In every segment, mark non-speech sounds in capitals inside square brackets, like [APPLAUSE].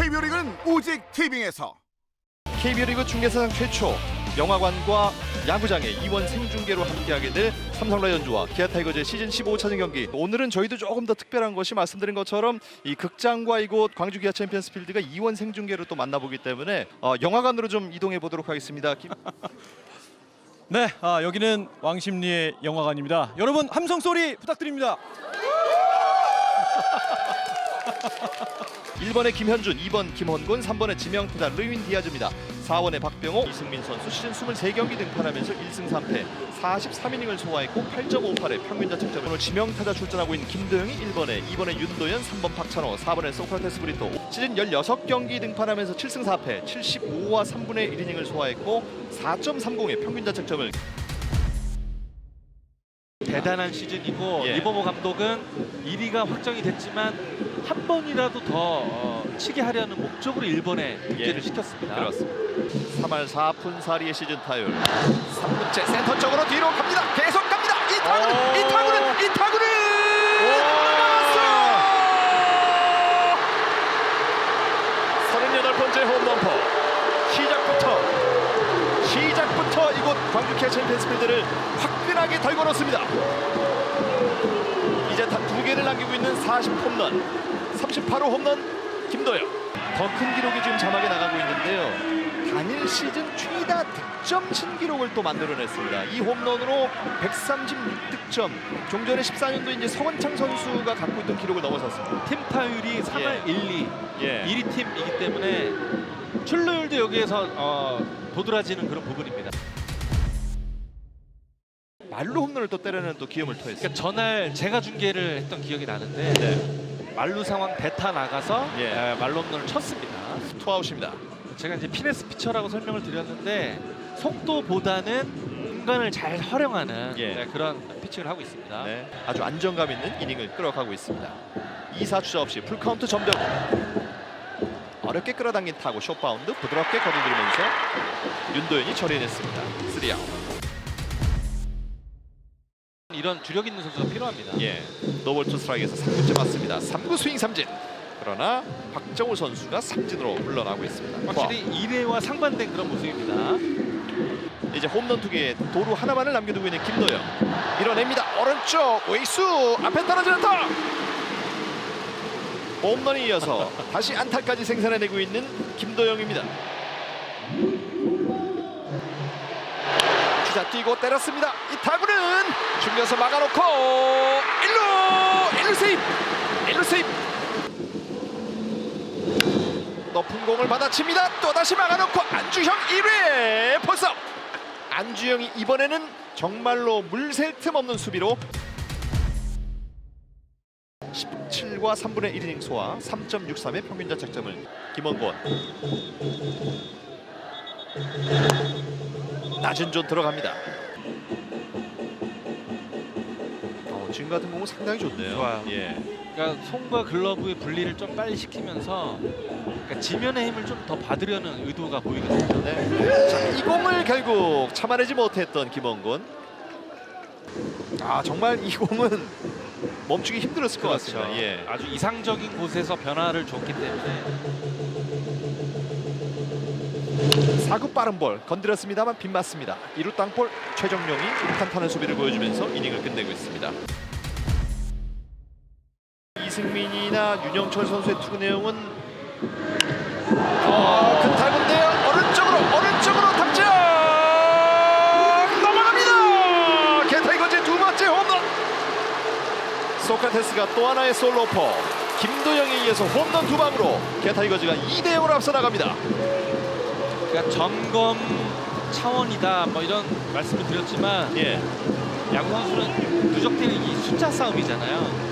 KBO 리그는 오직 티빙에서 KBO 리그 중계사상 최초 영화관과 야구장의 이원 생중계로 함께하게 될 삼성 라이온즈와 기아 타이거즈의 시즌 15차전 경기. 오늘은 저희도 조금 더 특별한 것이 말씀드린 것처럼 이 극장과 이곳 광주 기아 챔피언스 필드가 이원 생중계로 또 만나보기 때문에 어, 영화관으로 좀 이동해 보도록 하겠습니다. 김- [LAUGHS] 네, 아, 여기는 왕십리의 영화관입니다. 여러분 함성 소리 부탁드립니다. [LAUGHS] 1번에 김현준, 2번 김헌곤, 3번에 지명타자 르윈 디아즈입니다. 4번에 박병호, 이승민 선수 시즌 23경기 등판하면서 1승 3패 43이닝을 소화했고 8.58의 평균 자책점으로 오늘 지명타자 출전하고 있는 김도영이 1번에 2번에 윤도현, 3번 박찬호, 4번에 소크라테스 브리토 시즌 16경기 등판하면서 7승 4패 75와 3분의 1이닝을 소화했고 4.30의 평균 자책점을 대단한 시즌이고 예. 리버모 감독은 1위가 확정이 됐지만 한 번이라도 더 어, 치게 하려는 목적으로 1번에 득점을 예. 시켰습니다. 그렇습니다. 3할 4푼 4리의 시즌 타율 3구째 센터 쪽으로 뒤로 갑니다. 계속 갑니다. 이 타구는 오. 이 타구는 이 타구는 막았어요. 38번째 홈런퍼 시작부터 시작부터 이곳 광주 기아 챔피언스 필드를 화 끈하게 덜고 놓습니다. 이제 단 두 개를 남기고 있는 40 홈런 38호 홈런 김도영. 더 큰 기록이 지금 자막에 나가고 있는데요. 단일 시즌 최다 득점 신기록을 또 만들어냈습니다. 이 홈런으로 136득점. 종전에 14년도 이제 서건창 선수가 갖고 있던 기록을 넘어섰습니다. 팀 타율이 3할 1, 2, 예. 1위 팀이기 때문에 출루율도 여기에서 어, 도드라지는 그런 부분입니다. 말로 홈런을 또 때려내는 또 기염을 토했습니다 그러니까 전날 제가 중계를 했던 기억이 나는데 네. 말루 상황 대타 나가서 예. 에, 말로 홈런을 쳤습니다. 투아웃입니다 제가 이제 피네스 피처라고 설명을 드렸는데 속도보다는 공간을 잘 활용하는 예. 네, 그런 피칭을 하고 있습니다. 네, 아주 안정감 있는 이닝을 끌어가고 있습니다. 2사 주자 없이 풀카운트 점정. 어렵게 끌어당긴 타구 숏바운드 부드럽게 거두들면서 윤도현이 처리해냈습니다. 3아웃. 이런 주력 있는 선수가 필요합니다. 예, 노볼 투 스트라이크에서 3구째 맞습니다. 3구 스윙 삼진. 그러나 박정우 선수가 삼진으로 물러나고 있습니다. 확실히 2회와 상반된 그런 모습입니다. 이제 홈런 두 개에 도루 하나만을 남겨두고 있는 김도영 밀어냅니다 오른쪽 웨이수 앞에 떨어지는 타 홈런에 이어서 다시 안타까지 생산해내고 있는 김도영입니다 자 뛰고 때렸습니다 이 타구는 중견수 막아놓고 1루 1루 세입 1루 세입 높은 공을 받아칩니다. 또 다시 막아놓고 안주형 1회 포섭. 안주영이 이번에는 정말로 물샐 틈 없는 수비로 17과 3분의 1이닝 소화 3.63의 평균 자책점을 김원권 낮은 존 들어갑니다. 어, 지금 같은 공은 상당히 좋네요. 좋아요. 예. 그러니까 손과 글러브의 분리를 좀 빨리 시키면서 그러니까 지면의 힘을 좀 더 받으려는 의도가 보이거든요. 네. 자, 이 공을 결국 참아내지 못했던 김원곤. 아 정말 이 공은 멈추기 힘들었을 것 그렇죠. 같습니다. 예. 아주 이상적인 곳에서 변화를 줬기 때문에 4구 빠른 볼 건드렸습니다만 빗맞습니다. 2루 땅볼 최정용이 탄탄한 수비를 보여주면서 이닝을 끝내고 있습니다. 이승민이나 윤영철 선수의 투구 내용은 어, 큰 타구인데요. 오른쪽으로 오른쪽으로 탑장 넘어갑니다. 개타이거즈의 두 번째 홈런. 소크라테스가 또 하나의 솔로포. 김도영에 이어서 홈런 두 방으로 개타이거즈가 2대 0으로 앞서 나갑니다. 그러니까 점검 차원이다 뭐 이런 말씀을 드렸지만 예. 야구 선수는 누적되는 이 숫자 싸움이잖아요.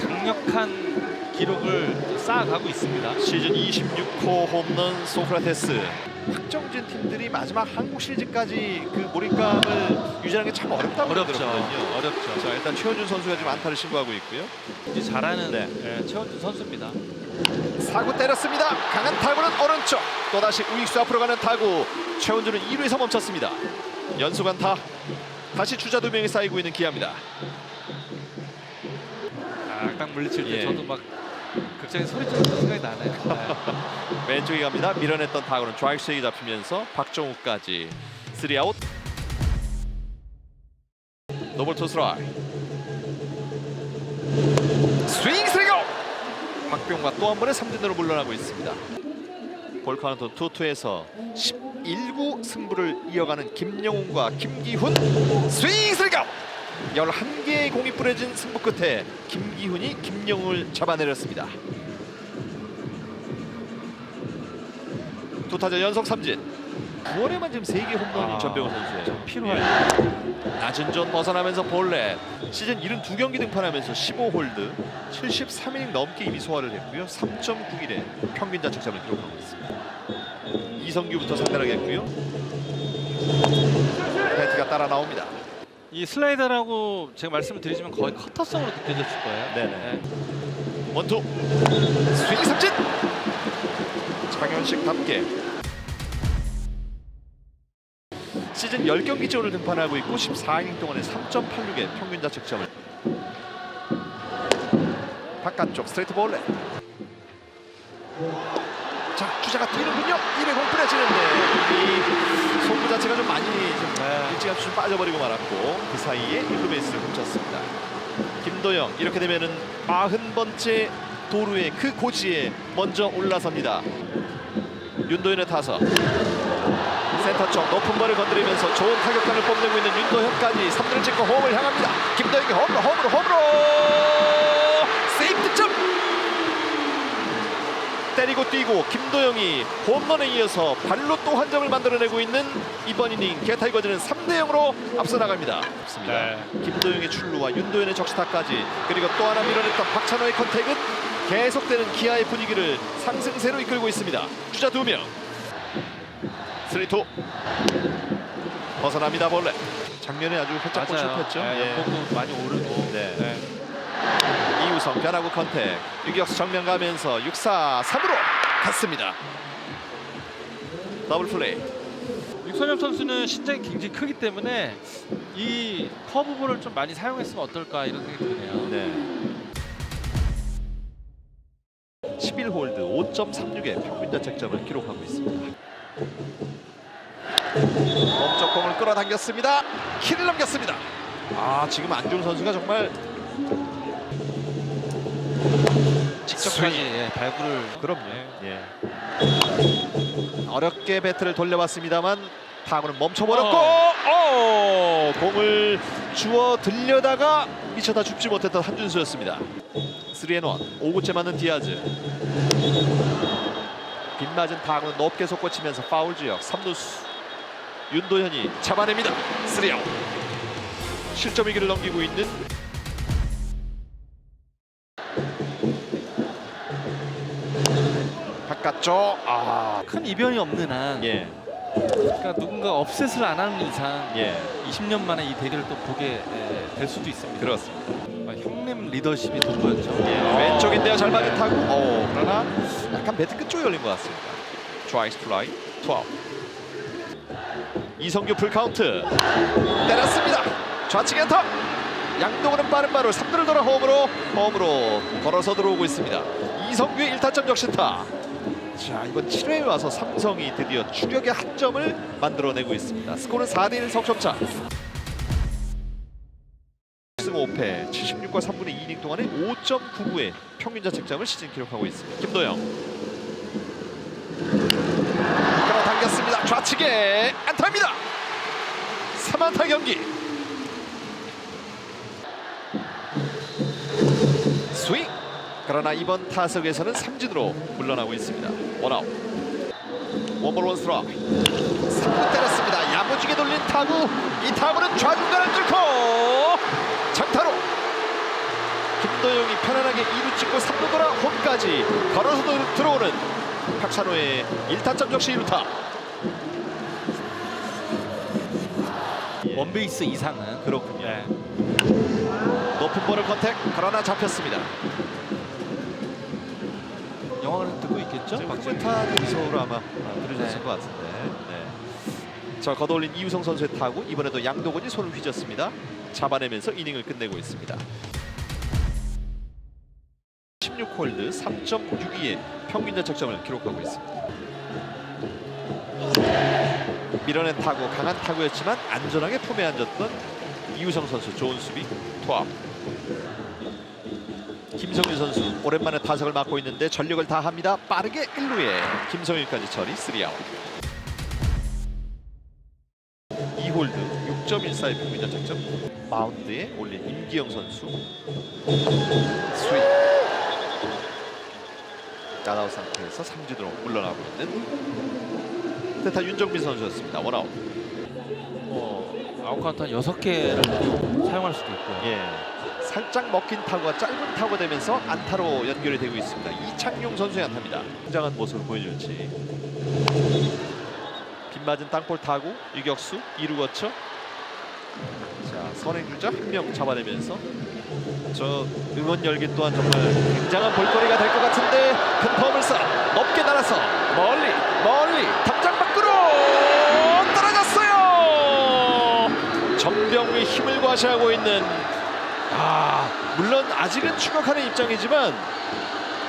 강력한 기록을 쌓아가고 있습니다. 시즌 26호 홈런 소크라테스 확정진 팀들이 마지막 한국 시리즈까지 그 몰입감을 유지하는 게 참 어렵다고 어렵죠. 들었거든요. 어렵죠. 자 일단 최원준 선수가 지금 안타를 신고하고 있고요. 이제 잘하는 네. 예, 최원준 선수입니다. 사구 때렸습니다. 강한 타구는 오른쪽. 또다시 우익수 앞으로 가는 타구. 최원준은 2루에서 멈췄습니다. 연수간타. 다시 주자 두 명이 쌓이고 있는 기아입니다. 아, 딱 물리칠 때 예. 저도 막 극장에 소리 지르는 생각이 나네요. 네. [LAUGHS] 왼쪽에 갑니다. 밀어냈던 타구는 스윙이 잡히면서 박정우까지 3아웃. 노볼 투스라이. 스윙. 박병과 또 한 번의 삼진으로 물러나고 있습니다. 볼 카운트 투투에서 11구 승부를 이어가는 김영훈과 김기훈 스윙 스리고. 11개의 공이 뿌려진 승부 끝에 김기훈이 김영훈을 잡아내렸습니다. 두 타자 연속 삼진. 9월에만 지금 3개 홈런인 아, 전병호 선수예요. 필요할 낮은 존 벗어나면서 볼넷. 시즌 72경기 등판하면서 15홀드, 73이닝 넘게 이미 소화를 했고요. 3.91의 평균 자책점을 기록하고 있습니다. 이성규부터 상대하겠고요. 배트가 따라 나옵니다. 이 슬라이더라고 제가 말씀을 드리지만 거의 커터성으로 느껴졌을 거예요. 네네. 원투 스윙 삼진 장현식답게 시즌 10경기째 오늘 등판하고 있고 14이닝 동안에 3.86의 평균 자책점을. 바깥쪽 스트레이트 볼레 자 주자가 뛰는군요. 1회 공 뿌려지는데 이 송구 자체가 좀 많이 좀 일찌감치 좀 빠져버리고 말았고 그 사이에 1루 베이스를 훔쳤습니다. 김도영 이렇게 되면은 40번째 도루의 그 고지에 먼저 올라섭니다. 윤도현의 타석 센터 쪽 높은 볼을 건드리면서 좋은 타격감을 뽐내고 있는 윤도현까지 3루를 찍고 홈을 향합니다. 김도영이 홈으로 홈으로 홈으로 세이프 득점 때리고 뛰고 김도영이 홈런에 이어서 발로 또 한 점을 만들어내고 있는 이번 이닝 개타이거즈는 3대 0으로 앞서 나갑니다. 좋습니다. 네. 김도영의 출루와 윤도현의 적시타까지 그리고 또 하나 밀어냈던 박찬호의 컨택은 계속되는 기아의 분위기를 상승세로 이끌고 있습니다. 주자 두 명. 스리투 벗어납니다 볼레. 작년에 아주 활짝 꽃을 맞아요. 폈죠. 네, 예. 연봉도 많이 오르고. 네. 네. 이우성 변화구 컨택 유격수 정면 가면서 6사 3으로 갔습니다. 더블 플레이. 육선엽 선수는 신장이 굉장히 크기 때문에 이 커브볼을 좀 많이 사용했으면 어떨까 이런 생각이 드네요. 네. 11홀드 5.36의 평균 자책점을 기록하고 있습니다. 끌어당겼습니다. 키를 넘겼습니다. 아 지금 안중 선수가 정말 직접까지 예, 발구를 그럼요. 예. 어렵게 배트를 돌려봤습니다만 타구는 멈춰버렸고 어, 공을 주워 들려다가 미쳐다 줍지 못했던 한준수였습니다. 3앤1 5구째 맞는 디아즈 빗맞은 타구는 높게 솟구치면서 파울 지역 3루수 윤도현이 잡아냅니다. 3아웃 실점 위기를 넘기고 있는 바깥쪽 아 큰 이변이 없는 한 예, 그러니까 누군가 업셋을 안 하는 이상 예, 20년 만에 이 대결을 또 보게 예, 될 수도 있습니다. 그렇습니다. 아, 형님 리더십이 돋보였죠. 예, 왼쪽인데요, 잘 맞은 타구. 오, 그러나 약간 배트 끝쪽에 열린 것 같습니다. 트와이스 플라이, 투아웃. 이성규 풀 카운트 때렸습니다. 좌측 엔터. 양동근은 빠른 발로 3루를 돌아 홈으로 홈으로 걸어서 들어오고 있습니다. 이성규의 1타점 역시타. 자 이번 7회에 와서 삼성이 드디어 추격의 한 점을 만들어내고 있습니다. 스코어는 4대1 석점차. 승 5패 76과 3분의 2이닝 동안에 5.99의 평균 자책점을 시즌 기록하고 있습니다. 김도영. 좌측에 안타입니다. 3안타 경기. 스윙. 그러나 이번 타석에서는 삼진으로 물러나고 있습니다. 원아웃. 원볼 원스트라이크. 3구 때렸습니다. 야무지게 돌린 타구. 이 타구는 좌중간을 뚫고 장타로. 김도영이 편안하게 2루 찍고 3루 돌아 홈까지 걸어서 들- 들어오는 박찬호의 1타점 역시 2루타 원베이스 이상은 그렇군요. 네. 높은 볼을 컨택 그러나 잡혔습니다. 영화를 듣고 있겠죠? 지금? 박진타 미소로 아마 아, 들으셨을 네. 것 같은데. 네. 자 걷어올린 이우성 선수의 타구 이번에도 양도근이 손을 휘졌습니다. 잡아내면서 이닝을 끝내고 있습니다. 16 16홀드 3.62의 평균 자책점을 기록하고 있습니다. 밀어낸 타구 강한 타구였지만 안전하게 폼에 앉았던 이우성 선수 좋은 수비 투합 김성일 선수 오랜만에 타석을 맡고 있는데 전력을 다합니다. 빠르게 1루에 김성일까지 처리 3아웃. 2홀드 6.14의 평균 자책점 마운드에 올린 임기영 선수. 스윗 나다우 상태에서 삼진으로 물러나고 있는 대타 윤정빈 선수였습니다 원아웃 뭐 아웃 카운트 한 6개를 사용할 수도 있고요. 예, 살짝 먹힌 타구가 짧은 타구 되면서 안타로 연결이 되고 있습니다. 이창용 선수의 안타입니다. 굉장한 모습을 보여줄지. 빗맞은 땅볼 타구 유격수 2루 거쳐. 자 선행주자 한 명 잡아내면서 저 응원 열기 또한 정말 굉장한 볼거리가 될 것 같은데 큰 펌을 쌓 높게 날아서 멀리 멀리 담장 밖으로 전병의 힘을 과시하고 있는 아 물론 아직은 추격하는 입장이지만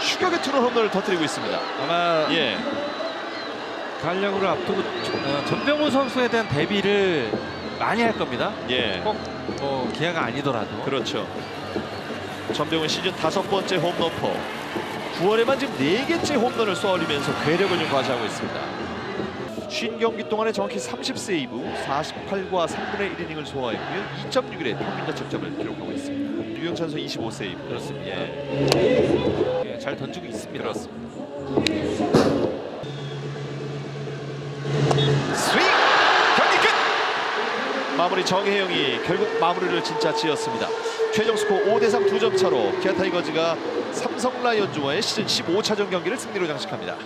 추격의 투런 홈런을 터뜨리고 있습니다. 아마 예, 간력을 앞두고 어, 전병훈 선수에 대한 대비를 많이 할 겁니다. 예, 꼭 뭐 기아가 아니더라도. 그렇죠. 전병은 시즌 다섯 번째 홈런포. 9월에만 지금 네 개째 홈런을 쏘아올리면서 괴력을 좀 과시하고 있습니다. 쉰 경기 동안에 정확히 30세이브, 48과 3분의 1이닝을 소화했고요. 2.61의 평균 자책점을 기록하고 있습니다. 유영찬 선수 25세이브. 그렇습니다. 예. 예, 잘 던지고 있습니다. 그렇습니다. 스윙! 경기 끝! 마무리 정혜영이 결국 마무리를 진짜 지었습니다. 최종 스코어 5대3 2점 차로 기아 타이거즈가 삼성 라이온즈와의 시즌 15차전 경기를 승리로 장식합니다.